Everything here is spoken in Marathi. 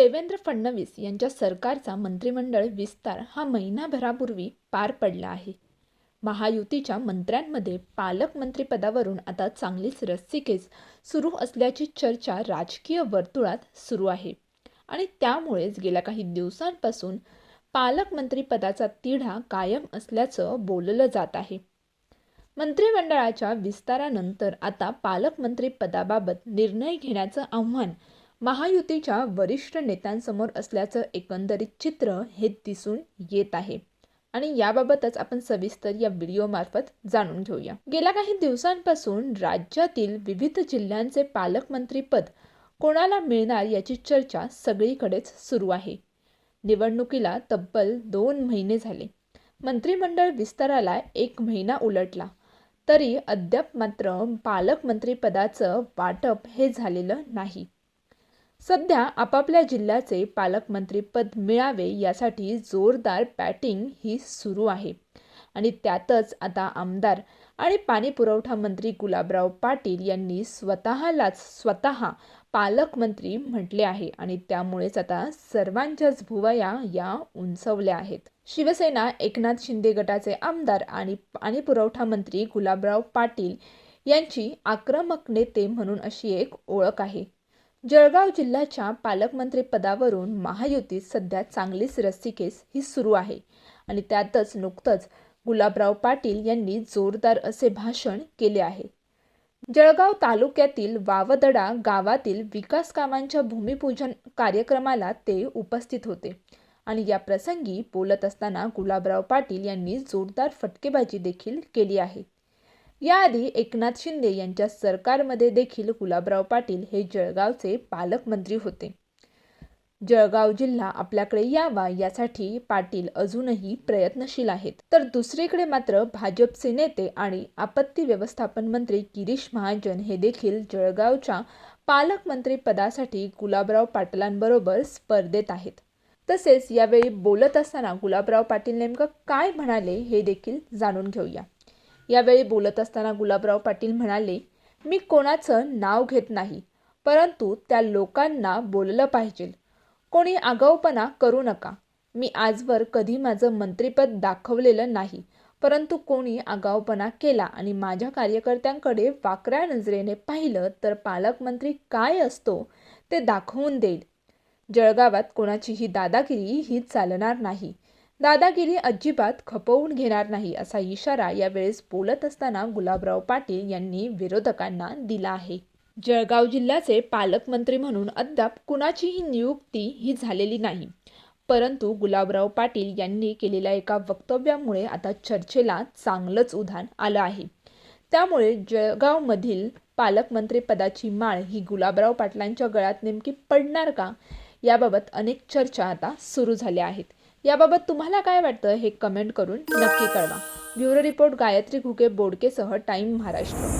देवेंद्र फडणवीस यांच्या सरकारचा मंत्रिमंडळ विस्तार हा महिनाभरापूर्वी पार पडला आहे. महायुतीच्या मंत्र्यांमध्ये पालकमंत्रीपदावरून आता चांगलीच रस्सीखेच सुरू असल्याची चर्चा राजकीय वर्तुळात सुरू आहे आणि त्यामुळेच गेल्या काही दिवसांपासून पालकमंत्रीपदाचा तिढा कायम असल्याचं बोललं जात आहे. मंत्रिमंडळाच्या विस्तारानंतर आता पालकमंत्रीपदाबाबत निर्णय घेण्याचं आव्हान महायुतीच्या वरिष्ठ नेत्यांसमोर असल्याचं एकंदरीत चित्र हे दिसून येत आहे. आणि याबाबतच आपण सविस्तर या व्हिडिओमार्फत जाणून घेऊया. गेल्या काही दिवसांपासून राज्यातील विविध जिल्ह्यांचे पालकमंत्रीपद कोणाला मिळणार याची चर्चा सगळीकडेच सुरू आहे. निवडणुकीला तब्बल दोन महिने झाले. मंत्रिमंडळ विस्ताराला एक महिना उलटला. तरी अद्याप मात्र पालकमंत्रीपदाचं वाटप हे झालेलं नाही. सध्या आपापल्या जिल्ह्याचे पालकमंत्रीपद मिळावे यासाठी जोरदार बॅटिंग ही सुरू आहे. आणि त्यातच आता आमदार आणि पाणी पुरवठा मंत्री गुलाबराव पाटील यांनी स्वतःलाच स्वतः पालकमंत्री म्हटले आहे आणि त्यामुळेच आता सर्वांच्याच भुवया या उंचवल्या आहेत. शिवसेना एकनाथ शिंदे गटाचे आमदार आणि पाणी पुरवठा मंत्री गुलाबराव पाटील यांची आक्रमक नेते म्हणून अशी एक ओळख आहे. जळगाव जिल्ह्याच्या पालकमंत्रीपदावरून महायुतीत सध्या चांगलीच रस्सीकेस ही सुरू आहे. आणि त्यातच नुकतंच गुलाबराव पाटील यांनी जोरदार असे भाषण केले आहे. जळगाव तालुक्यातील वावदडा गावातील विकास कामांच्या भूमिपूजन कार्यक्रमाला ते उपस्थित होते. आणि या प्रसंगी बोलत असताना गुलाबराव पाटील यांनी जोरदार फटकेबाजी देखील केली आहे. याआधी एकनाथ शिंदे यांच्या सरकारमध्ये देखील गुलाबराव पाटील हे जळगावचे पालकमंत्री होते. जळगाव जिल्हा आपल्याकडे यावा यासाठी पाटील अजूनही प्रयत्नशील आहेत. तर दुसरीकडे मात्र भाजपचे नेते आणि आपत्ती व्यवस्थापन मंत्री गिरीश महाजन हे देखील जळगावच्या पालकमंत्री पदासाठी गुलाबराव पाटलांबरोबर स्पर्धेत आहेत. तसेच यावेळी बोलत असताना गुलाबराव पाटील नेमकं काय म्हणाले हे देखील जाणून घेऊया. यावेळी बोलत असताना गुलाबराव पाटील म्हणाले मी कोणाचं नाव घेत नाही परंतु त्या लोकांना बोललं पाहिजे. कोणी आगाऊपणा करू नका. मी आजवर कधी माझं मंत्रिपद दाखवलेलं नाही परंतु कोणी आगाऊपणा केला आणि माझ्या कार्यकर्त्यांकडे वाकऱ्या नजरेने पाहिलं तर पालकमंत्री काय असतो ते दाखवून देईल. जळगावात कोणाचीही दादागिरी ही चालणार नाही. दादागिरी अजिबात खपवून घेणार नाही असा इशारा यावेळेस बोलत असताना गुलाबराव पाटील यांनी विरोधकांना दिला आहे. जळगाव जिल्ह्याचे पालकमंत्री म्हणून अद्याप कुणाचीही नियुक्ती ही झालेली नाही. परंतु गुलाबराव पाटील यांनी केलेल्या एका वक्तव्यामुळे आता चर्चेला चांगलंच उधाण आलं आहे. त्यामुळे जळगावमधील पालकमंत्रीपदाची माळ ही गुलाबराव पाटलांच्या गळ्यात नेमकी पडणार का? याबाबत अनेक चर्चा आता सुरू झाल्या आहेत. याबाबत तुम्हाला काय वाटतं हे कमेंट करून नक्की कळवा. ब्युरो रिपोर्ट गायत्री घुगे बोडकेसह टाईम महाराष्ट्र.